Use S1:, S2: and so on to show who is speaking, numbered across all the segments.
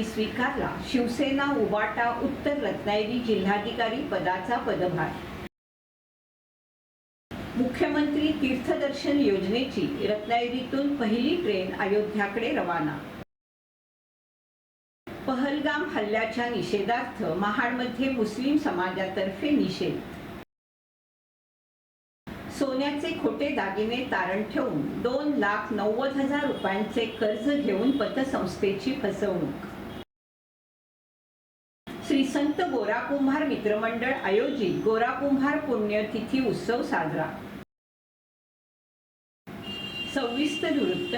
S1: यांनी स्वीकारला. शिवसेना उबाटा उत्तर रत्नागिरी जिल्हाधिकारी पदाचा पदभार. मुख्यमंत्री तीर्थदर्शन योजनेची रत्नागिरीतून पहिली ट्रेन अयोध्याकडे रवाना. पहलगाम हल्ल्याच्या निषेधार्थ महाडमध्ये मुस्लिम समाजातर्फे निषेध. सोन्याचे खोटे दागिने तारण ठेवून दोन लाख नव्वद हजार रुपयांचे कर्ज घेऊन पतसंस्थेची फसवणूक. श्री संत गोरा कुंभार मित्रमंडळ आयोजित गोरा कुंभार पुण्यतिथी उत्सव साजरा. सव्वीस्त निवृत्त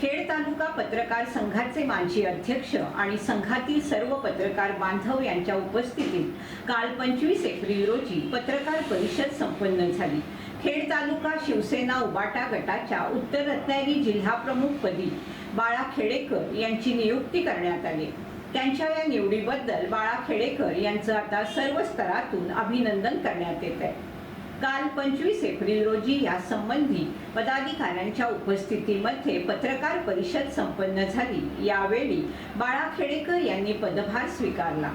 S1: खेड तालुका पत्रकार संघाचे माजी अध्यक्ष आणि संघातील सर्व पत्रकार बांधव यांच्या उपस्थितीत काल पंचवीस एप्रिल रोजी पत्रकार परिषद संपन्न झाली. खेड तालुका शिवसेना उबाटा गटाच्या उत्तर रत्नागिरी जिल्हाप्रमुखपदी बाळा खेडेकर यांची नियुक्ती करण्यात आली. त्यांच्या या निवडीबद्दल बाळा खेडेकर यांचं आता सर्व स्तरातून अभिनंदन करण्यात येत आहे. काल पंचवीस एप्रिल रोजी या संबंधी पदाधिकाऱ्यांच्या उपस्थितीमध्ये पत्रकार परिषद संपन्न झाली. यावेळी बाळा खेडेकर यांनी पदभार स्वीकारला.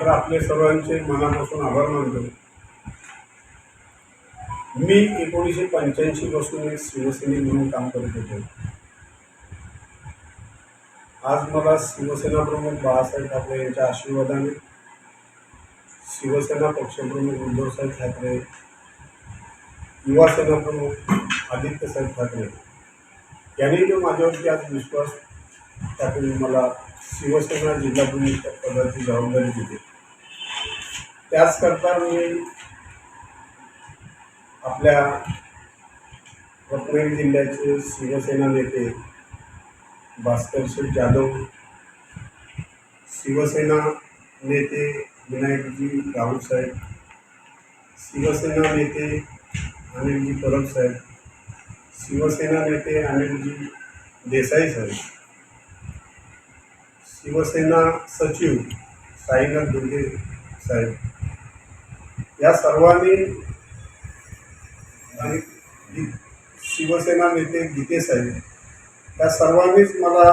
S2: तर आपले सर्वांचे मनापासून आभार मानतो. मी एकोणीसशे पंच्याऐंशी पासून शिवसेने म्हणून काम करत होतो. आज मला शिवसेना प्रमुख बाळासाहेब ठाकरे यांच्या आशीर्वादाने शिवसेना पक्षप्रमुख उद्धवसाहेब ठाकरे युवासेना प्रमुख आदित्यसाहेब ठाकरे यांनी जो माझ्यावरती आज विश्वास टाकून मला शिवसेना जिल्हा प्रमुख पदाची जबाबदारी दिली. त्याचकरता मी आपल्या रत्नागिरी जिल्ह्याचे शिवसेना नेते भास्कर शेठ जाधव, शिवसेना नेते राऊत साहेब, शिवसेना नेते अनिलजी परब साहेब, शिवसेना नेते अनिलजी देसाई साहेब, शिवसेना सचिव साईनाथ दुर्गे साहेब. या सर्वांनी शिवसेना नेते गीते साहेब. त्या सर्वांनीच मला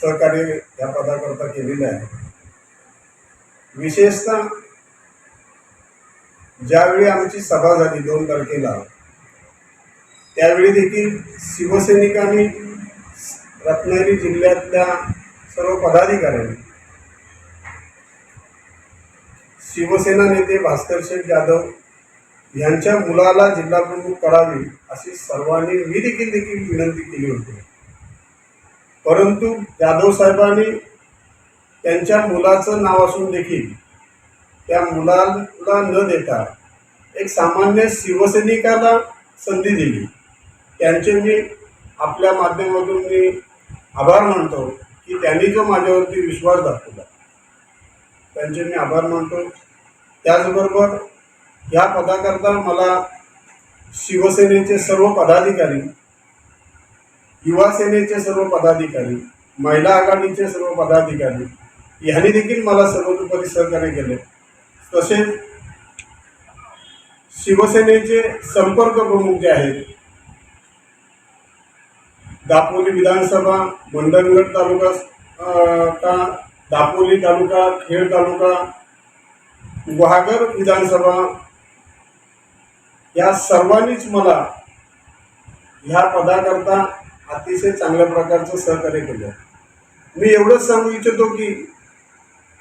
S2: सहकार्य या पदाकरता केलेलं आहे. विशेषतः ज्यावेळी आमची सभा झाली दोन तारखेला त्यावेळी देखील शिवसैनिकांनी रत्नागिरी जिल्ह्यातल्या सर्व पदाधिकाऱ्यांनी शिवसेना नेते भास्कर शेठ जाधव यांच्या मुलाला जिल्हाप्रमुख करावी अशी सर्वांनी मी देखील देखील विनंती केली होती. परंतु जाधव साहेबांनी त्यांच्या मुलाचं नाव असून देखील त्या मुलाला न देता एक सामान्य शिवसैनिकाला संधी दिली. त्यांचे मी आपल्या माध्यमातून मी आभार मानतो की त्यांनी जो माझ्यावरती विश्वास दाखवला. त्यांचे मी आभार मानतो. त्याचबरोबर या पदाकरता मला शिवसेनेचे सर्व पदाधिकारी युवा सेनेचे सर्व पदाधिकारी महिला आघाडीचे सर्व पदाधिकारी यांनी देखील मला सर्वतोपरी सहकार्य केले. तसेच शिवसेनेचे संपर्क प्रमुख जे आहेत दापोली विधानसभा मंडणगड तालुका का दापोली तालुका खेड तालुका गुहागर विधानसभा या सर्वांनीच मला ह्या पदाकरता अतिशय चांगल्या प्रकारचं सहकार्य केलं. मी एवढंच सांगू इच्छितो की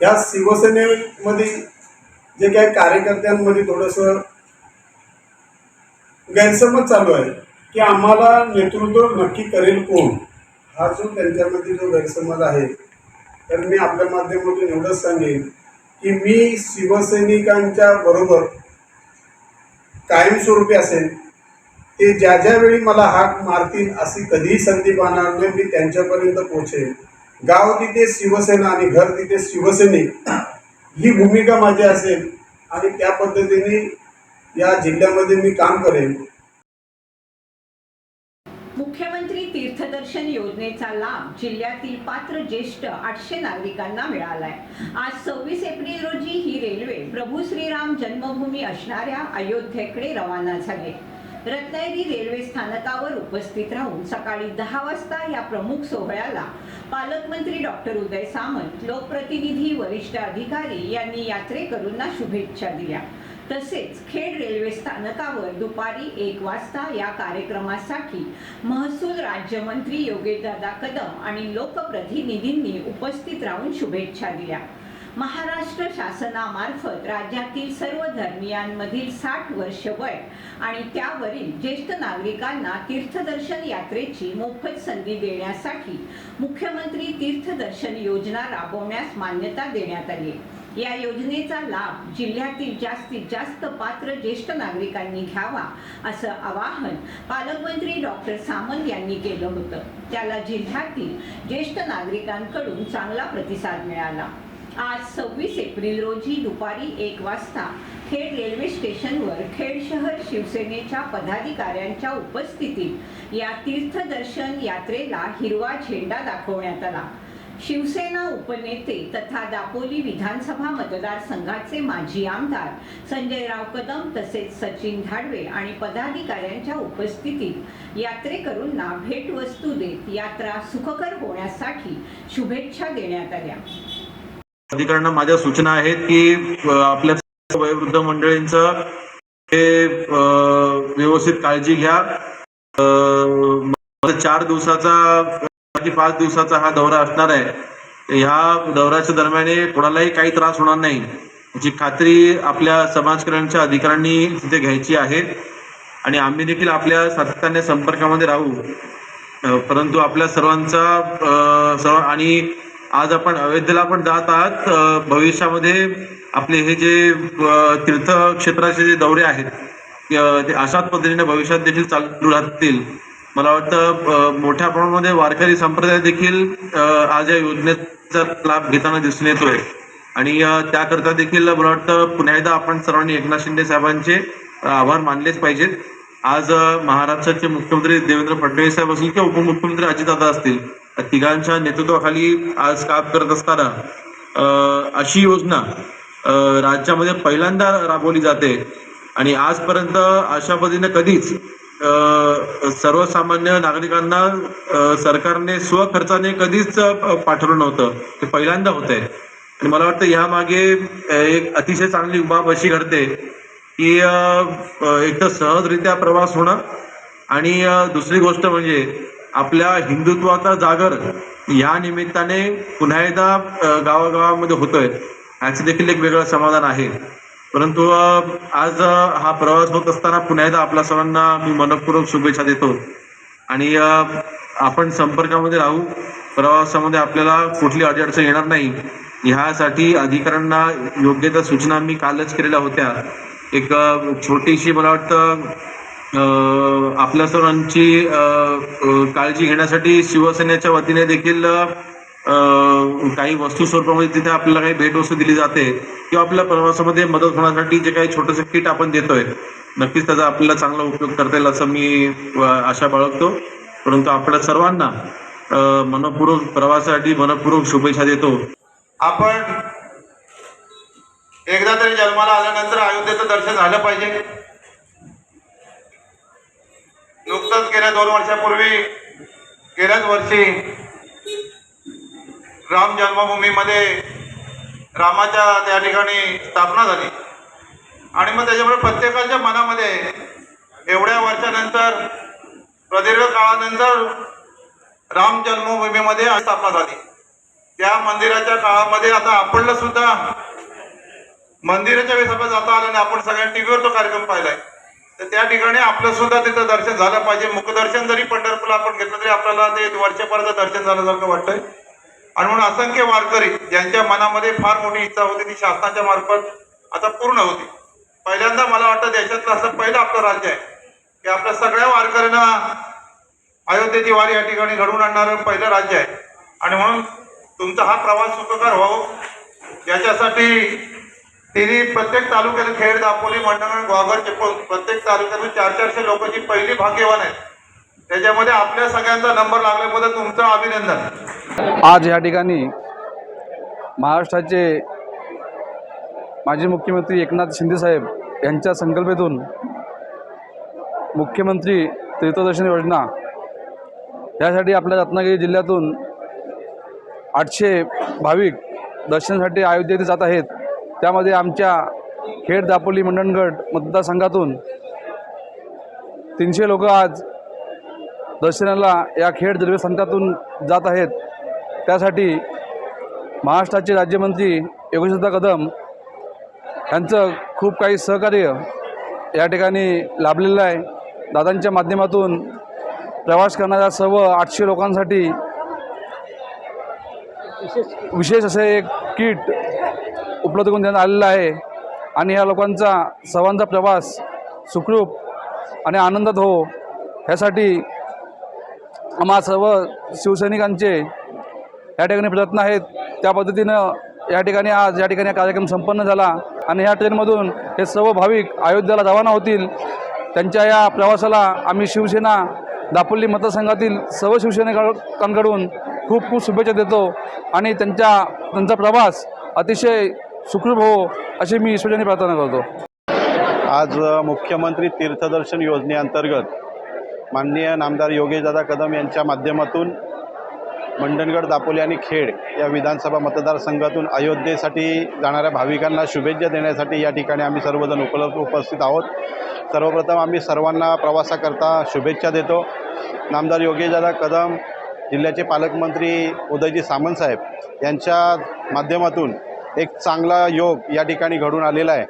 S2: या शिवसेनेमध्ये जे काही कार्यकर्त्यांमध्ये थोडंसं गैरसमज चालू आहे की आम्हाला नेतृत्व नक्की करेल कोण हा जो त्यांच्यामध्ये जो गैरसमज आहे तर मी आपल्या माध्यमातून एवढंच सांगेन की मी शिवसैनिकांच्या बरोबर कायमस्वरूपी असेल ते ज्या ज्यावेळी मला हाक मारतील अशी कधीही संधी पाहणार नाही मी त्यांच्यापर्यंत पोहोचेल. गाव तिथे शिवसेना आणि घर तिथे शिवसैनिक ही भूमिका माझी असेल आणि त्या पद्धतीने या जिल्ह्यामध्ये मी काम करेन
S1: मुख्यमंत्री तीर्थदर्शन योजनेचा लाभ जिल्ह्यातील पात्र ज्येष्ठ आठशे नागरिकांना मिळालाय. आज सव्वीस एप्रिल रोजी ही रेल्वे प्रभू श्रीराम जन्मभूमी असणाऱ्या अयोध्येकडे रवाना झाली. रत्नागिरी रेल्वे स्थानकावर उपस्थित राहून सकाळी दहा वाजता या प्रमुख सोहळ्याला पालकमंत्री डॉक्टर उदय सामंत लोकप्रतिनिधी वरिष्ठ अधिकारी यांनी यात्रेकरूंना शुभेच्छा दिल्या. तसेच खेड रेल्वे स्थानकावर दुपारी एक वाजता या कार्यक्रमासाठी महसूल राज्यमंत्री योगेशदादा कदम आणि लोकप्रतिनिधींनी उपस्थित राहून शुभेच्छा दिल्या. महाराष्ट्र शासनामार्फत राज्यातील सर्व धर्मियांमधील साठ वर्ष वय आणि त्यावरील ज्येष्ठ नागरिकांना तीर्थदर्शन यात्रेची मोफत संधी देण्यासाठी मुख्यमंत्री तीर्थदर्शन योजना राबवण्यास मान्यता देण्यात आली. या योजनेचा लाभ जिल्ह्यातील जास्तीत जास्त पात्र ज्येष्ठ नागरिकांनी घ्यावा असं आवाहन पालकमंत्री डॉक्टर सामंत यांनी केलं होतं. त्याला जिल्ह्यातील ज्येष्ठ नागरिकांकडून चांगला प्रतिसाद मिळाला. आज सव्वीस एप्रिल रोजी दुपारी एक वाजता खेड रेल्वे स्टेशनवर खेड शहर शिवसेनेच्या पदाधिकाऱ्यांच्या उपस्थितीत या तीर्थदर्शन यात्रेला हिरवा झेंडा दाखवण्यात आला. शिवसेना उपनेते तथा दापोली विधानसभा मतदारसंघाचे माजी आमदार संजयराव कदम तसेच सचिन धाडवे आणि पदाधिकाऱ्यांच्या उपस्थितीत यात्रेकरूंना भेटवस्तू देत यात्रा सुखकर होण्यासाठी शुभेच्छा देण्यात आल्या.
S3: अधिकाऱ्यांना माझ्या सूचना आहेत की आपल्या वयोवृद्ध मंडळींचं हे व्यवस्थित काळजी घ्या. चार दिवसाचा पाच दिवसाचा हा दौरा असणार आहे. ह्या दौऱ्याच्या दरम्यान कोणालाही काही त्रास होणार नाही. याची खात्री आपल्या समाज कल्याणच्या अधिकाऱ्यांनी तिथे घ्यायची आहे. आणि आम्ही देखील आपल्या सातत्याने संपर्कामध्ये राहू. परंतु आपल्या सर्वांचा सर्व आणि आज आपण अयोध्येला पण जात आहात. भविष्यामध्ये आपले हे जे तीर्थक्षेत्राचे जे दौरे आहेत ते अशाच पद्धतीने भविष्यात देखील चालू राहतील. मला वाटतं मोठ्या प्रमाणामध्ये वारकरी संप्रदाय देखील आज या योजनेचा लाभ घेताना दिसून येतोय. आणि त्याकरता देखील मला वाटतं पुन्हा एकदा आपण सर्वांनी एकनाथ शिंदे साहेबांचे आभार मानलेच पाहिजेत. आज महाराष्ट्राचे मुख्यमंत्री देवेंद्र फडणवीस साहेब असतील किंवा उपमुख्यमंत्री अजितदादा असतील तिघांच्या नेतृत्वाखाली आज काम करत असताना अशी योजना राज्यामध्ये पहिल्यांदा राबवली जाते. आणि आजपर्यंत अशा पद्धतीने कधीच सर्वसामान्य नागरिकांना सरकारने स्वखर्चाने कधीच पाठवलं नव्हतं. ते पहिल्यांदा होत. आहे आणि मला वाटतं ह्यामागे एक अतिशय चांगली बाब अशी घडते की एक तर सहजरित्या प्रवास होणं आणि दुसरी गोष्ट म्हणजे आपल्या हिंदुत्वाचा जागर या निमित्ताने पुन्हा एकदा गावागावामध्ये होतोय. याचं देखील एक वेगळं समाधान आहे. परंतु आज हा प्रवास होत असताना पुन्हा एकदा आपल्या सर्वांना मी मनपूर्वक शुभेच्छा देतो. आणि आपण संपर्कामध्ये राहू. प्रवासामध्ये आपल्याला कुठली अडचण येणार नाही. ह्यासाठी अधिकाऱ्यांना योग्य त्या सूचना मी कालच केलेल्या होत्या. एक छोटीशी मला वाटतं आपल्या सर्वांची काळजी घेण्यासाठी शिवसेनेच्या वतीने देखील काही वस्तू स्वरूपामध्ये तिथे आपल्याला काही भेटवस्तू दिली जाते किंवा आपल्या प्रवासामध्ये मदत होण्यासाठी जे काही छोटंसं किट आपण देतोय नक्कीच त्याचा आपल्याला चांगला उपयोग करता येईल असं मी आशा बाळगतो. परंतु आपल्या सर्वांना मनपूर्वक प्रवासासाठी मनपूर्वक शुभेच्छा देतो.
S4: आपण एकदा तरी जन्माला आल्यानंतर अयोध्येचं दर्शन झालं पाहिजे. नुकतंच गेल्या दोन वर्षापूर्वी गेल्याच वर्षी राम जन्मभूमीमध्ये रामाच्या त्या ठिकाणी स्थापना झाली. आणि मग त्याच्यामुळे प्रत्येकाच्या मनामध्ये एवढ्या वर्षानंतर प्रदीर्घ काळानंतर राम जन्मभूमीमध्ये स्थापना झाली. त्या मंदिराच्या काळामध्ये आता आपणला सुद्धा मंदिराच्या वेळेस आपण जाता आलं आणि आपण सगळ्यांनी टीव्हीवर तो कार्यक्रम पाहिलाय. तर त्या ठिकाणी आपलं सुद्धा तिथं दर्शन झालं पाहिजे. मुखदर्शन जरी पंढरपूरला आपण घेतलं तरी आपल्याला ते वर्षभराचं दर्शन झाल्यासारखं वाटतंय. आणि म्हणून असंख्य वारकरी ज्यांच्या मनामध्ये फार मोठी इच्छा होती ती शासनाच्या मार्फत आता पूर्ण होती. पहिल्यांदा मला वाटतं देशातलं असं पहिलं आपलं राज्य आहे. की आपल्या सगळ्या वारकऱ्यांना अयोध्येची वारी या ठिकाणी घडवून आणणारं पहिलं राज्य आहे. आणि म्हणून तुमचा हा प्रवास सुखकर व्हावं. याच्यासाठी तिनी प्रत्येक तालुक्यात खेड दापोली मंडळ ग्वागर चिपळूण प्रत्येक तालुक्यातून चार चारशे लोक जी पहिली भाग्यवान आहेत. त्याच्यामध्ये आपल्या सगळ्यांचा नंबर लागल्याबद्दल तुमचं अभिनंदन.
S5: आज या ठिकाणी महाराष्ट्राचे माजी मुख्यमंत्री एकनाथ शिंदेसाहेब यांच्या संकल्पेतून मुख्यमंत्री तीर्थदर्शन योजना यासाठी आपल्या रत्नागिरी जिल्ह्यातून आठशे भाविक दर्शनासाठी अयोध्येत जात आहेत. त्यामध्ये आमच्या खेड दापोली मंडणगड मतदारसंघातून तीनशे लोक आज दर्शनाला या खेड द्रव्यसंघातून जात आहेत. त्यासाठी महाराष्ट्राचे राज्यमंत्री योगेशदा कदम यांचं खूप काही सहकार्य या ठिकाणी लाभलेलं आहे. दादांच्या माध्यमातून प्रवास करणाऱ्या सर्व आठशे लोकांसाठी विशेष असे एक किट उपलब्ध करून देण्यात आलेला आहे. आणि या लोकांचा सर्वांचा प्रवास सुखरूप आणि आनंदात हो. ह्यासाठी आम्हा सर्व शिवसैनिकांचे या ठिकाणी प्रयत्न आहेत. त्या पद्धतीनं या ठिकाणी आज या ठिकाणी कार्यक्रम संपन्न झाला. आणि ह्या ट्रेनमधून हे सर्व भाविक अयोध्येला रवाना होतील. त्यांच्या या प्रवासाला आम्ही शिवसेना दापोली मतदारसंघातील सर्व शिवसैनिकांकडून खूप खूप शुभेच्छा देतो. आणि त्यांच्या त्यांचा प्रवास अतिशय सुखरूप हो अशी मी ईश्वराने प्रार्थना करतो.
S6: आज मुख्यमंत्री तीर्थदर्शन योजनेअंतर्गत माननीय नामदार योगेशदादा कदम यांच्या माध्यमातून मंडणगड दापोली आणि खेड या विधानसभा मतदारसंघातून अयोध्येसाठी जाणाऱ्या भाविकांना शुभेच्छा देण्यासाठी या ठिकाणी आम्ही सर्वजण उपलब्ध उपस्थित आहोत. सर्वप्रथम आम्ही सर्वांना प्रवासाकरता शुभेच्छा देतो. नामदार योगेशदादा कदम जिल्ह्याचे पालकमंत्री उदयजी सामंतसाहेब यांच्या माध्यमातून एक चांगला योग या ठिकाणी घडून आलेला आहे.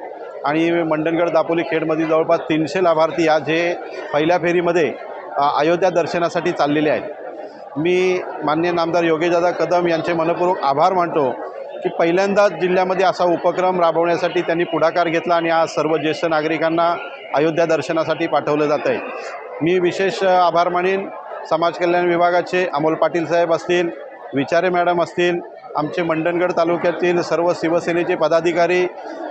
S6: आणि मंडणगड दापोली खेडमधील जवळपास तीनशे लाभार्थी आज हे पहिल्या फेरीमध्ये अयोध्या दर्शनासाठी चाललेले आहेत. मी मान्य नामदार योगेशदादा कदम यांचे मनपूर्वक आभार मानतो की पहिल्यांदाच जिल्ह्यामध्ये असा उपक्रम राबवण्यासाठी त्यांनी पुढाकार घेतला आणि आज सर्व ज्येष्ठ नागरिकांना अयोध्या दर्शनासाठी पाठवलं जात आहे. मी विशेष आभार मानेन. समाज कल्याण विभागाचे अमोल पाटील साहेब असतील विचारे मॅडम असतील आमचे मंडणगड तालुक्यातील सर्व शिवसेनेचे पदाधिकारी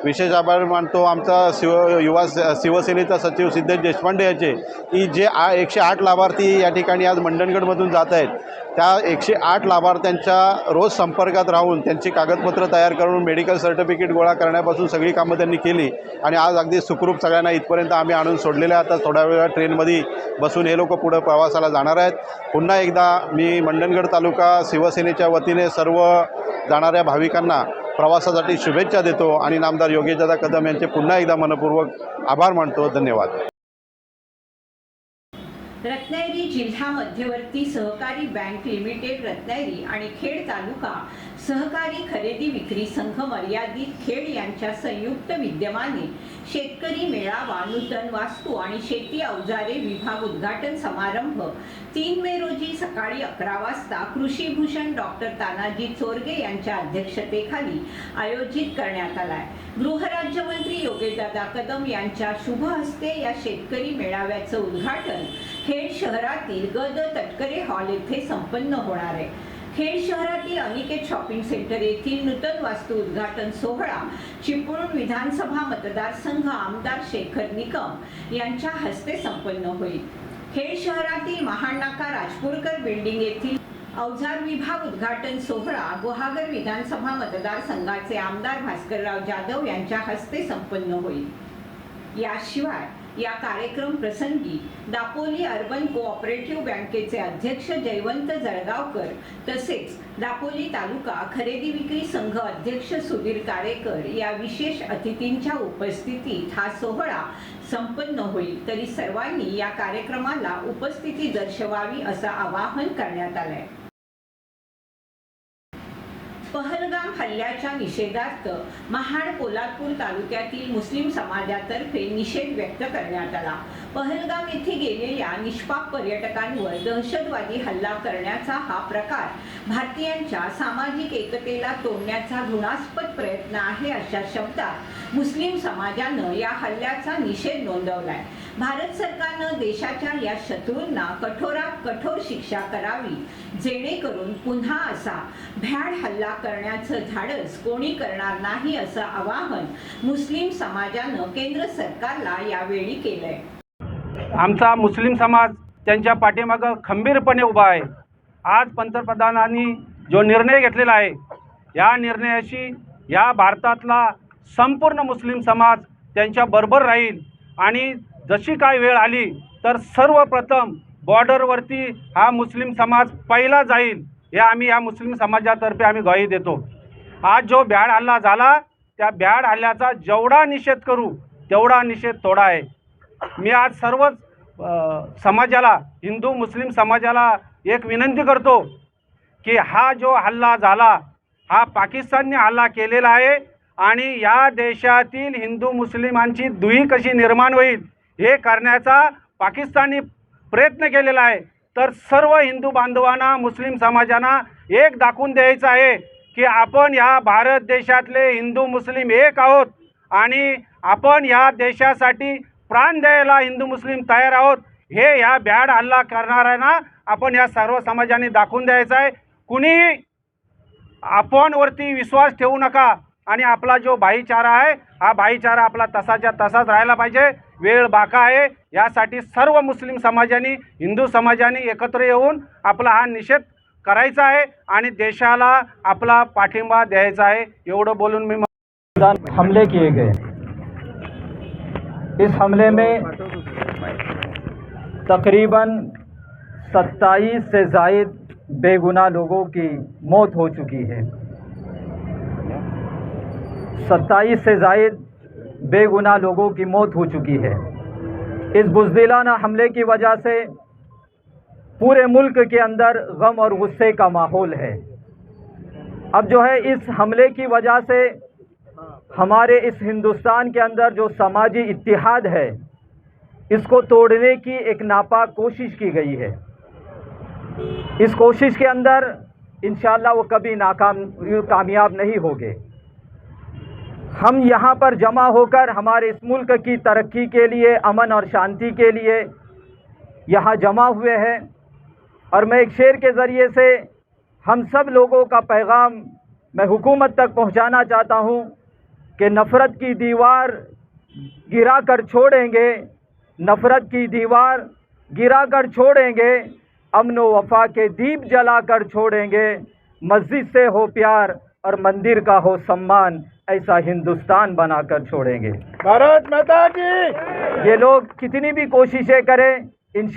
S6: विशेष आभार मानतो आमचा शिव युवा शिवसेनेचा सचिव सिद्धेश देशपांडे याचे की जे आ एकशे आठ लाभार्थी या ठिकाणी आज मंडणगडमधून जात आहेत. त्या एकशे आठ लाभार्थ्यांच्या रोज संपर्कात राहून त्यांची कागदपत्र तयार करून मेडिकल सर्टिफिकेट गोळा करण्यापासून सगळी कामं त्यांनी केली. आणि आज अगदी सुखरूप सगळ्यांना इथपर्यंत आम्ही आणून सोडलेले आता थोड्या वेळा ट्रेनमध्ये बसून हे लोक पुढं प्रवासाला जाणार आहेत. पुन्हा एकदा मी मंडणगड तालुका शिवसेनेच्या वतीने सर्व जाणाऱ्या भाविकांना प्रवासासाठी शुभेच्छा देतो आणि नामदार योगेशदादा कदम यांचे पुन्हा एकदा मनपूर्वक आभार मानतो. धन्यवाद.
S1: रत्नागिरी जिल्हा मध्यवर्ती सहकारी बँक लिमिटेड रत्नागिरी आणि खेड तालुका सहकारी खरेदी विक्री संघ मर्यादित खेड यांच्या संयुक्त विद्यमाने शेतकरी मेळावा नूतन वास्तू आणि शेती अवजारे विभाग उद्घाटन समारंभ तीन मे रोजी सकाळी अकरा वाजता कृषीभूषण डॉक्टर तानाजी चोरगे यांच्या अध्यक्षतेखाली आयोजित करण्यात आलाय. गृहराज्यमंत्री योगेशदादा कदम यांच्या शुभ हस्ते या शेतकरी मेळाव्याचं उद्घाटन खेड शहरातील गद तटकरे हॉल येथे संपन्न होणार आहे. खेड शहरातील अनिकेत शॉपिंग सेंटर येथील नूतन वास्तू उद्घाटन सोहळा चिपळूण विधानसभा मतदारसंघ आमदार शेखर निकम यांच्या हस्ते संपन्न होईल. खेड शहरातील महानाका राजपूरकर बिल्डिंग येथील अवजार विभाग उद्घाटन सोहळा गुहागर विधानसभा मतदारसंघाचे आमदार भास्करराव जाधव यांच्या हस्ते संपन्न होईल. याशिवाय या कार्यक्रम प्रसंगी दापोली अर्बन कोऑपरेटिव्ह बँकेचे अध्यक्ष जयवंत जळगावकर तसेच दापोली तालुका खरेदी विक्री संघ अध्यक्ष सुधीर कारेकर या विशेष अतिथींच्या उपस्थितीत हा सोहळा संपन्न होईल. तरी सर्वांनी या कार्यक्रमाला उपस्थिती दर्शवावी असं आवाहन करण्यात आलंय पहलगाम हल्ल्याच्या निषेधार्थ महाड पोलादपूर तालुक्यातील मुस्लिम समाजातर्फे निषेध व्यक्त करण्यात आला. पहलगाम येथे गेलेल्या निष्पाप पर्यटकांवर दहशतवादी हल्ला करण्याचा हा प्रकार भारतीयांच्या सामाजिक एकतेला तोडण्याचा घृणास्पद प्रयत्न आहे अशा शब्दात मुस्लिम समाजानं या हल्ल्याचा निषेध नोंदवलाय. भारत सरकारनं देशाच्या या शत्रूंना कठोरात कठोर शिक्षा करावी जेणेकरून पुन्हा असा भ्याड हल्ला करण्याचं धाडस कोणी करणार नाही असं आवाहन मुस्लिम समाजानं केंद्र सरकारला यावेळी केलंय.
S7: आमचा मुस्लिम समाज त्यांच्या पाठीमागं खंबीरपणे उभा आहे. आज पंतप्रधानांनी जो निर्णय घेतलेला आहे या निर्णयाशी या भारतातला संपूर्ण मुस्लिम समाज त्यांच्या बरोबर राहील आणि जशी काय वेळ आली तर सर्वप्रथम बॉर्डरवरती हा मुस्लिम समाज पहिला जाईल हे आम्ही या मुस्लिम समाजातर्फे आम्ही ग्वाही देतो. आज जो भ्याड हल्ला झाला त्या भ्याड हल्ल्याचा जेवढा निषेध करू तेवढा निषेध थोडा आहे. मी आज सर्वच समाजाला हिंदू मुस्लिम समाजाला एक विनंती करतो की हा जो हल्ला झाला हा पाकिस्तानने हल्ला केलेला आहे आणि या देशातील हिंदू मुस्लिमांची दुही कशी निर्माण होईल हे करण्याचा पाकिस्तानी प्रयत्न केलेला आहे. तर सर्व हिंदू बांधवांना मुस्लिम समाजांना एक दाखवून द्यायचं आहे की आपण या भारत देशातले हिंदू मुस्लिम एक आहोत आणि आपण या देशासाठी प्राण द्यायला हिंदू मुस्लिम तयार आहोत. हे ह्या भ्याड हल्ला करणाऱ्यांना आपण या सर्व समाजाने दाखवून द्यायचं आहे. कुणी आपणवरती विश्वास ठेवू नका. आणि आपला जो भाईचारा आहे हा भाईचारा आपला तसाच्या तसाच राहायला पाहिजे. वेळ बाका आहे. यासाठी सर्व मुस्लिम समाजाने हिंदू समाजाने एकत्र येऊन आपला हा निषेध करायचा आहे आणि देशाला आपला पाठिंबा द्यायचा आहे. एवढं बोलून मी
S8: हमले किए गए। इस हमले में तकरीबन 27 से जायद बेगुनाह लोगों की मौत हो चुकी है। 27 से जायद बेगुनाह लोगों की मौत हो चुकी है। इस बुजदिलाना हमले की वजह से पूरे मुल्क के अंदर गम और गुस्से का माहौल है। अब जो है, इस हमले की वजह से हमारे इस हिंदुस्तान के अंदर जो समाजी इतिहाद है, इसको तोड़ने की एक नापाक कोशिश की गई है। इस कोशिश के अंदर, इंशाल्लाह वो कभी नाकाम, कामयाब नहीं होंगे। हम यहाँ पर जमा होकर हमारे इस मुल्क की तरक्की के लिए, अमन और शांति के लिए यहाँ जमा हुए हैं। और मैं एक शेर के ज़रिए से हम सब लोगों का पैगाम मैं हुकूमत तक पहुँचाना चाहता हूँ कि नफ़रत की दीवार गिरा कर छोड़ेंगे, नफ़रत की दीवार गिरा कर छोड़ेंगे, अमन वफा के दीप जला कर छोड़ेंगे। मस्जिद से हो प्यार और मंदिर का हो सम्मान। ऐसा हिंदुस्तान बनाकर छोड़ेंगे।
S6: भारत माता की।
S8: ये लोग कितनी भी कोशिशें करें इन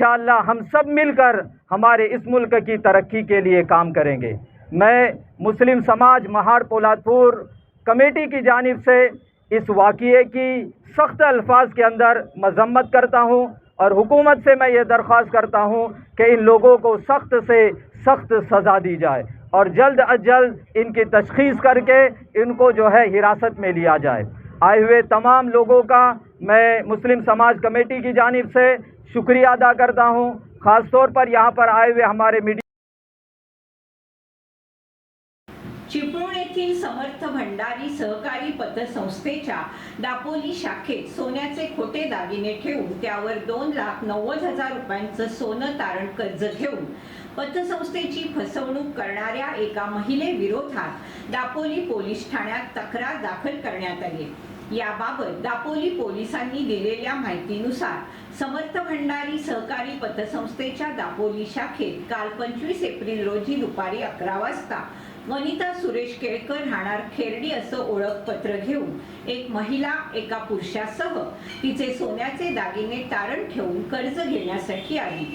S8: हम सब मिलकर हमारे इस मुल्क की तरक्की के लिए काम करेंगे। मैं मुस्लिम समाज महाड़ पोलादपुर कमेटी की जानिब से इस वाक़े की सख्त अल्फाज के अंदर मजम्मत करता हूँ और हुकूमत से मैं ये दरख्वास्त करता हूँ कि इन लोगों को सख्त से सख्त सज़ा दी जाए। और जल्द अज जल्द इनकी तशखीस करके इनको जो है हिरासत में लिया जाए। आए हुए तमाम लोगों का मैं मुस्लिम समाज कमेटी की जानिब से शुक्रिया अदा करता हूँ। ख़ास तौर पर यहाँ पर आए हुए हमारे मीडिया
S1: चिपळूण येथील समर्थ भंडारी सहकारी पतसंस्थेच्या दापोली शाखेत सोन्याचे खोटे दागिने ठेवून त्यावर दोन लाख नव्वद हजार रुपयांचं सोनं तारण कर्ज घेऊन पतसंस्थेची फसवणूक करणाऱ्या एका महिलेविरोधात दापोली पोलीस ठाण्यात तक्रार दाखल करण्यात आली. याबाबत दापोली पोलिसांनी दिलेल्या माहितीनुसार समर्थ भंडारी सहकारी पतसंस्थेच्या दापोली शाखेत काल पंचवीस एप्रिल रोजी दुपारी अकरा वाजता वनिता सुरेश केळकर राहणार खेरडी असं ओळखपत्र घेऊन एक महिला एका पुरुषासह तिचे सोन्याचे दागिने तारण ठेवून कर्ज घेण्यासाठी आली.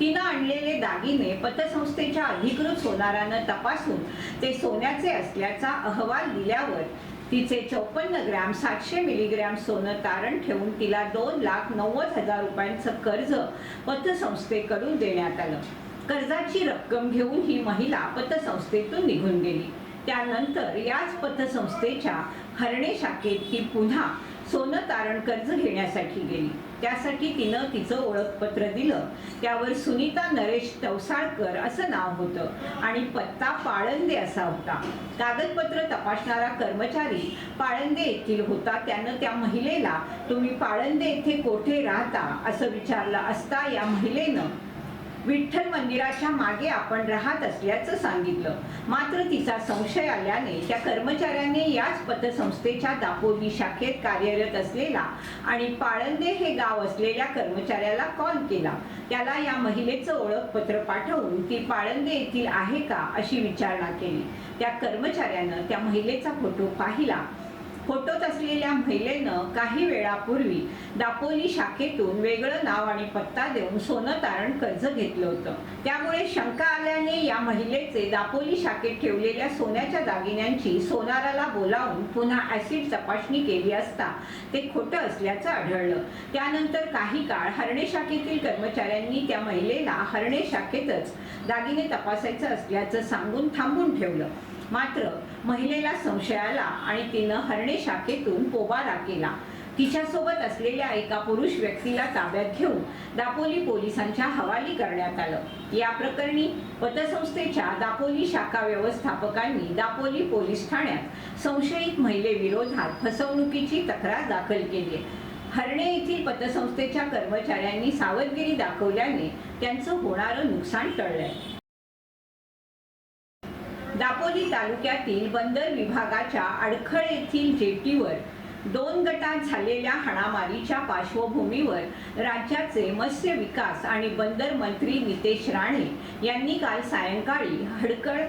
S1: तिनं आणलेले दागिने पतसंस्थेच्या अधिकृत सोनारानं तपासून ते सोन्याचे असल्याचा अहवाल दिल्यावर तिचे चौपन्न ग्रॅम सातशे मिलीग्रॅम सोनं तारण ठेवून तिला दोन लाख नव्वद हजार रुपयांचं कर्ज पतसंस्थेकडून देण्यात आलं. कर्जाची रक्कम घेऊन ही महिला पतसंस्थेतून निघून गेली. त्यानंतर याच पतसंस्थेच्या हरणे शाखेत ती पुन्हा सोनं तारण कर्ज घेण्यासाठी गेली. त्यासाठी तिनं तिचं ओळखपत्र दिलं. त्यावर सुनीता नरेश तवसाळकर असं नाव होतं. आणि पत्ता पाळंदे असा होता. कागदपत्र तपासणारा कर्मचारी पाळंदे येथील होता. त्यानं त्या महिलेला तुम्ही पाळंदे येथे कोठे राहता? असं विचारलं असता या महिलेनं विठ्ठल मंदिराच्या मागे आपण राहत असल्याचं सांगितलं. मात्र तिचा संशय आल्याने त्या कर्मचाऱ्याने याच पतसंस्थेच्या दापोली शाखेत कार्यरत असलेला आणि पाळंदे हे गाव असलेल्या कर्मचाऱ्याला कॉल केला. त्याला या महिलेचं ओळखपत्र पाठवून ती पाळंदे येथील आहे का अशी विचारणा केली. त्या कर्मचाऱ्यानं त्या महिलेचा फोटो पाहिला. फोटोत असलेल्या महिलेनं काही वेळापूर्वी दापोली शाखेतून वेगळं नाव आणि पत्ता देऊन सोनं तारण कर्ज घेतलं होतं. त्यामुळे शंका आल्याने या महिलेचे दापोली शाखेत ठेवलेल्या सोन्याच्या दागिन्यांची सोनाराला बोलावून पुन्हा ऍसिड तपासणी केली असता ते खोटं असल्याचं आढळलं. त्यानंतर काही काळ हरणे शाखेतील कर्मचाऱ्यांनी त्या महिलेला हरणे शाखेतच दागिने तपासायचं असल्याचं सांगून थांबून ठेवलं. मात्र महिलेला संशय आला आणि तिनं हरणे शाखेतून पोबारा केला. तिच्यासोबत असलेल्या एका पुरुष व्यक्तीला ताब्यात घेऊन दापोली पोलिसांच्या हवाली करण्यात आलं. या प्रकरणी पतसंस्थेच्या दापोली शाखा व्यवस्थापकांनी दापोली पोलीस ठाण्यात संशयित महिलेविरोधात फसवणुकीची तक्रार दाखल केली. हरणे येथील पतसंस्थेच्या कर्मचाऱ्यांनी सावधगिरी दाखवल्याने त्यांचं होणारं नुकसान टळलंय. दापोली तालुक्यातील बंदर विभागाच्या अडखळ येथील जेटीवर दोन गटात झालेल्या हाणामारीच्या पार्श्वभूमीवर राज्याचे मत्स्य विकास आणि बंदर मंत्री नितेश राणे यांनी काल सायंकाळी हडकळ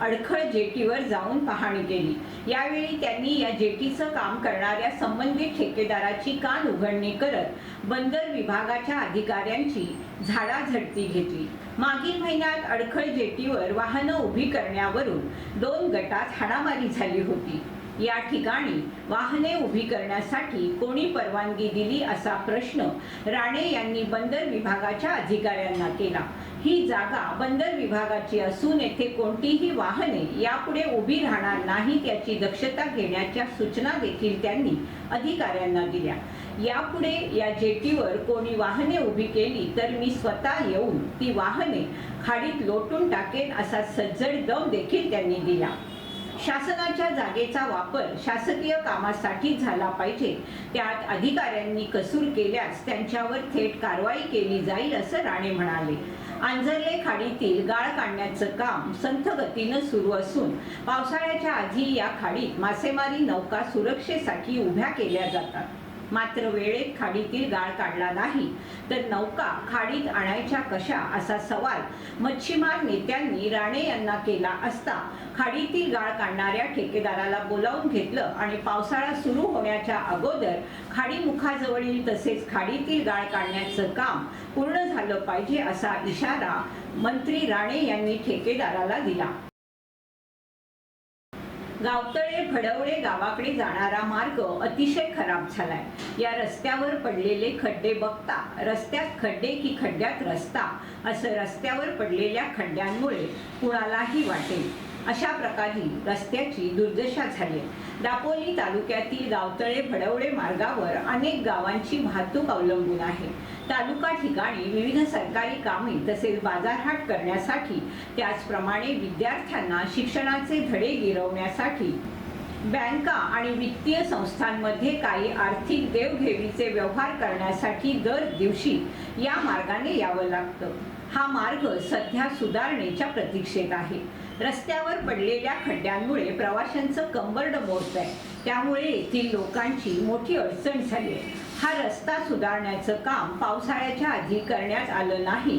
S1: अडखळ जेटीवर जाऊन पाहणी केली. यावेळी त्यांनी या जेटीचं काम करणाऱ्या संबंधित ठेकेदाराची कान उघडणी करत बंदर विभागाच्या अधिकाऱ्यांची झाडाझडती घेतली. मागील महिन्यात अडखळ जेटीवर वाहनं उभी करण्यावरून दोन गटात हाणामारी झाली होती. या ठिकाणी वाहने उभी करण्यासाठी कोणी परवानगी दिली असा प्रश्न राणे यांनी बंदर विभागाच्या अधिकाऱ्यांना केला. ही जागा बंदर विभागाची असून येथे कोणतीही वाहने यापुढे उभी राहणार नाहीत याची दक्षता घेण्याच्या सूचना देखील त्यांनी अधिकाऱ्यांना दिल्या. यापुढे या जेटीवर कोणी वाहने उभी केली तर मी स्वतः येऊन ती वाहने खाडीत लोटून टाकेन असा सज्जड दम देखील त्यांनी दिला. शासनाच्या जागेचा वापर शासकीय कामासाठी झाला पाहिजे. त्यात अधिकाऱ्यांनी कसूर केल्यास त्यांच्यावर थेट कारवाई केली जाईल असं राणे म्हणाले. आंजर्ले खाडीतील गाळ काढण्याचं काम संथ गतीनं सुरू असून पावसाळ्याच्या आधी या खाडीत मासेमारी नौका सुरक्षेसाठी उभ्या केल्या जातात. मात्र वेळेत खाडीतील गाळ काढला नाही. तर नौका खाडीत आणायच्या कशा असा सवाल मच्छीमार नेत्यांनी राणे यांना केला असता खाडीतील गाळ काढणाऱ्या ठेकेदाराला बोलावून घेतलं आणि पावसाळा सुरू होण्याच्या अगोदर खाडीमुखाजवळील तसेच खाडीतील गाळ काढण्याचं काम पूर्ण झालं पाहिजे असा इशारा मंत्री राणे यांनी ठेकेदाराला दिला. गावतळे भडवळे गावाकडे जाणारा मार्ग अतिशय खराब झालाय. या रस्त्यावर पडलेले खड्डे बघता रस्त्यात खड्डे की खड्ड्यात रस्ता असं रस्त्यावर पडलेल्या खड्ड्यांमुळे कुणालाही वाटेल. अशा प्रकारे रस्त्याची दुर्दशा झाली दापोली तालुक्यातील गावतळे भडवळे मार्गावर अनेक गावांची वाहतूक अवलंबून आहे. तालुका ठिकाणी विविध सरकारी कामे तसेच बाजारहाट करण्यासाठी त्याचप्रमाणे विद्यार्थ्यांना शिक्षणाचे धडे गिरवण्यासाठी बँका आणि वित्तीय संस्थांमध्ये काही आर्थिक देवघेवीचे व्यवहार करण्यासाठी दर दिवशी या मार्गाने यावं लागतं. हा मार्ग सध्या सुधारणेच्या प्रतीक्षेत आहे. रस्त्यावर पडलेल्या खड्ड्यांमुळे प्रवाशांचं कंबरड मोडत आहे त्यामुळे येथील लोकांची मोठी अडचण झाली आहे हा रस्ता सुधारण्याचं काम पावसाळ्याच्या आधी करण्यात आलं नाही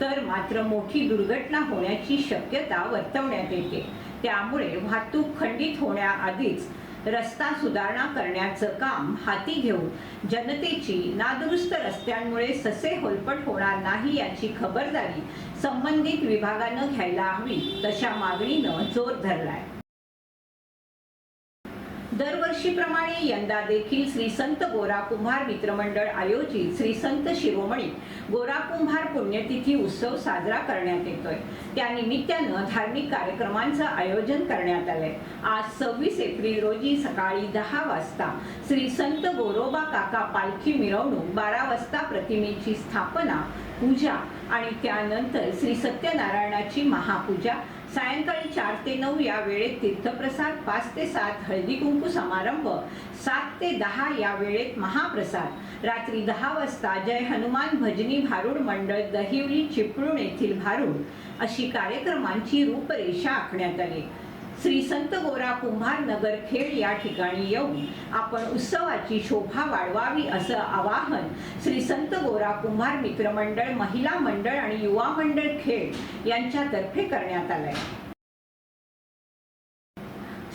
S1: तर मात्र मोठी दुर्घटना होण्याची शक्यता वर्तवण्यात येते. त्यामुळे वाहतूक खंडित होण्याआधीच रस्ता सुधारणा करण्याचं काम हाती घेऊन जनतेची नादुरुस्त रस्त्यांमुळे ससे होलपट होणार नाही याची खबरदारी संबंधित विभागानं घ्यायला हवी तशा मागणीनं जोर धरलाय. दरवर्षीप्रमाणे यंदा देखील श्री संत गोरा कुंभार मित्रमंडळ आयोजित श्री संत शिरोमणी गोरा कुंभार पुण्यतिथी उत्सव साजरा करण्यात येतोय. त्यानिमित्तानं धार्मिक कार्यक्रमांचं आयोजन करण्यात आलंय. आज सव्वीस एप्रिल रोजी सकाळी दहा वाजता श्री संत गोरोबा काका पालखी मिरवणूक बारा वाजता प्रतिमेची स्थापना पूजा आणि त्यानंतर श्री सत्यनारायणाची महापूजा सायंकाळी चार ते नऊ या वेळेत तीर्थप्रसाद पाच ते सात हळदी कुंकू समारंभ सात ते दहा या वेळेत महाप्रसाद. रात्री दहा वाजता जय हनुमान भजनी भारुड मंडळ दहिवली चिपळूण येथील भारुड. अशी कार्यक्रमांची रूपरेषा आखण्यात आली. श्री संत गोरा कुंभार नगर खेड या ठिकाणी येऊन आपण उत्सवाची शोभा वाढवावी असं आवाहन श्री संत गोरा कुंभार मित्रमंडळ महिला मंडळ आणि युवा मंडळ खेड यांच्यातर्फे करण्यात आलंय.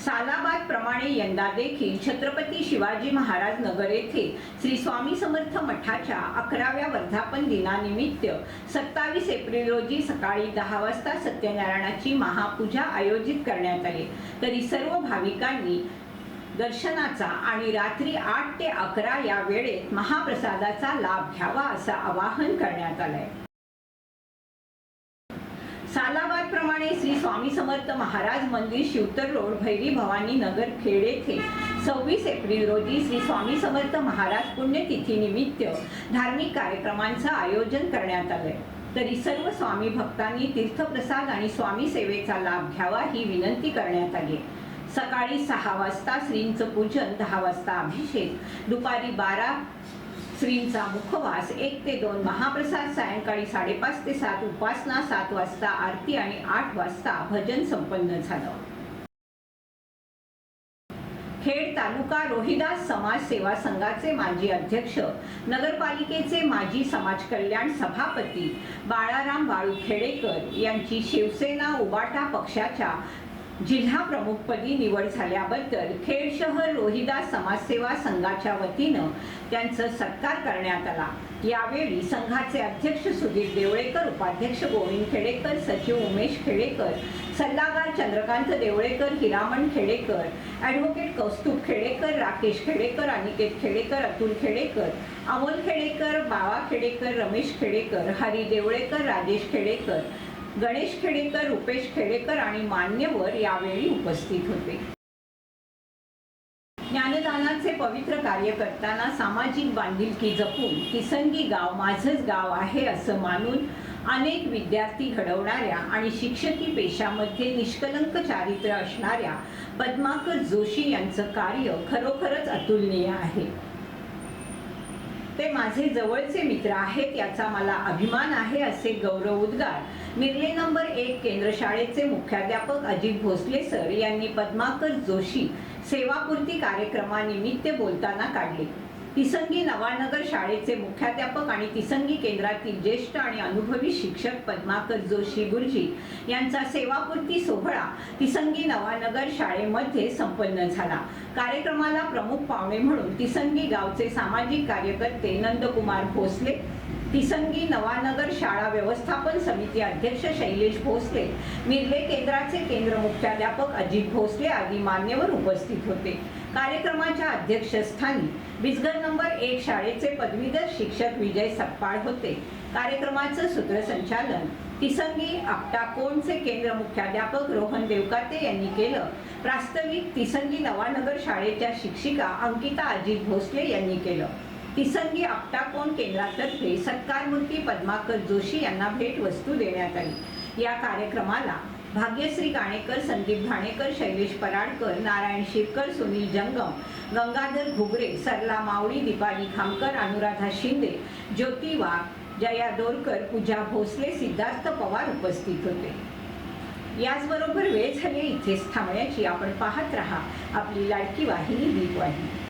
S1: सालाबाद प्रमाणे यंदा देखील छत्रपती शिवाजी महाराज नगर येथे श्री स्वामी समर्थ मठाच्या अकराव्या वर्धापन दिनानिमित्त सत्तावीस एप्रिल रोजी सकाळी दहा वाजता सत्यनारायणाची महापूजा आयोजित करण्यात आली. तरी सर्व भाविकांनी दर्शनाचा आणि रात्री आठ ते अकरा या वेळेत महाप्रसादाचा लाभ घ्यावा असं आवाहन करण्यात आलंय. सालाबाद प्रमाणे श्री स्वामी समर्थ महाराज मंदिर शिवतर रोड भैरी भवानी नगर खेड येथे सव्वीस एप्रिल रोजी श्री स्वामी समर्थ महाराज पुण्यतिथीनिमित्त धार्मिक कार्यक्रमांचं आयोजन करण्यात आलंय. तरी सर्व स्वामी भक्तांनी तीर्थप्रसाद आणि स्वामी सेवेचा लाभ घ्यावा ही विनंती करण्यात आली. सकाळी सहा वाजता श्रींचं पूजन दहा वाजता अभिषेक दुपारी बारा श्रींचा मुखवास एक ते दोन महाप्रसाद सायंकाळी साडेपाच ते सात उपासना सात वाजता आरती आणि आठ वाजता भजन संपन्न झालं. खेड तालुका रोहिदास समाज सेवा संघाचे माजी अध्यक्ष नगरपालिकेचे माजी समाज कल्याण सभापती बाळाराम बाळू खेडेकर यांची शिवसेना उबाटा पक्षाच्या जिल्हा प्रमुखपदी निवड झाल्याबद्दल खेड शहर रोहिदा समाजसेवा संघाच्या वतीनं त्यांचं सत्कार करण्यात आला. यावेळी संघाचे अध्यक्ष सुधीर देवळेकर उपाध्यक्ष गोविंद खेडेकर सचिव उमेश खेडेकर सल्लागार चंद्रकांत देवळेकर हिरामण खेडेकर ॲडव्होकेट कौस्तुभ खेडेकर राकेश खेडेकर अनिकेत खेडेकर अतुल खेडेकर अमोल खेडेकर बावा खेडेकर रमेश खेडेकर हरी देवळेकर राजेश खेडेकर गणेश खेडेकर रुपेश खेडेकर आणि मान्यवर यावेळी उपस्थित होते. ज्ञानदानाचे पवित्र कार्य करताना सामाजिक बांधिलकी जपून किसंगी गाव माझंच गाव आहे असं मानून अनेक विद्यार्थी घडवणाऱ्या आणि शिक्षकी पेशामध्ये निष्कलंक चारित्र्य असणाऱ्या पद्माकर जोशी यांचं कार्य खरोखरच अतुलनीय आहे. ते माझे जवळचे मित्र आहेत याचा मला अभिमान आहे असे गौरव उद्गार मिरले नंबर एक केंद्र शाळेचे मुख्याध्यापक अजित भोसले सर यांनी पद्माकर जोशी सेवापूर्ती कार्यक्रमानिमित्त बोलताना काढले. तिसंगी नवानगर शाळेचे मुख्याध्यापक आणि तिसंगी केंद्रातील ज्येष्ठ आणि अनुभवी शिक्षक पद्माकर जोशी गुरुजी यांचा सेवापूर्ती सोहळा तिसंगी नवानगर शाळेमध्ये संपन्न झाला. कार्यक्रमाला प्रमुख पाहुणे म्हणून तिसंगी गावचे सामाजिक कार्यकर्ते नंदकुमार भोसले तिसंगी नवानगर शाळा व्यवस्थापन समिती अध्यक्ष शैलेश भोसले मिरले केंद्राचे केंद्र मुख्याध्यापक अजित भोसले आदी मान्यवर उपस्थित होते. कार्यक्रमाच्या अध्यक्षस्थानी बिजगर नंबर एक शाळेचे पदवीधर शिक्षक विजय सप्पाळ होते. कार्यक्रमाचं सूत्रसंचालन तिसंगी आपटाकोणचे केंद्र मुख्याध्यापक रोहन देवकाते यांनी केलं. प्रास्ताविक तिसंगी नवानगर शाळेच्या शिक्षिका अंकिता अजित भोसले यांनी केलं. तिसंगी आपटाकोण केंद्रातर्फे सत्कारमूर्ती पद्माकर जोशी यांना भेटवस्तू देण्यात आली. या कार्यक्रमाला भाग्यश्री गाणेकर संदीप घाणेकर शैलेश पराडकर नारायण शिरकर सुनील जंगम गंगाधर घुगरे सरला मावळी दीपाली खामकर अनुराधा शिंदे ज्योती वाघ जया दोरकर पूजा भोसले सिद्धार्थ पवार उपस्थित होते. याचबरोबर वेळ झाली इथेच थांबण्याची. आपण पाहत राहा. आपली लाडकी वाहिनी दीपवाहिनी.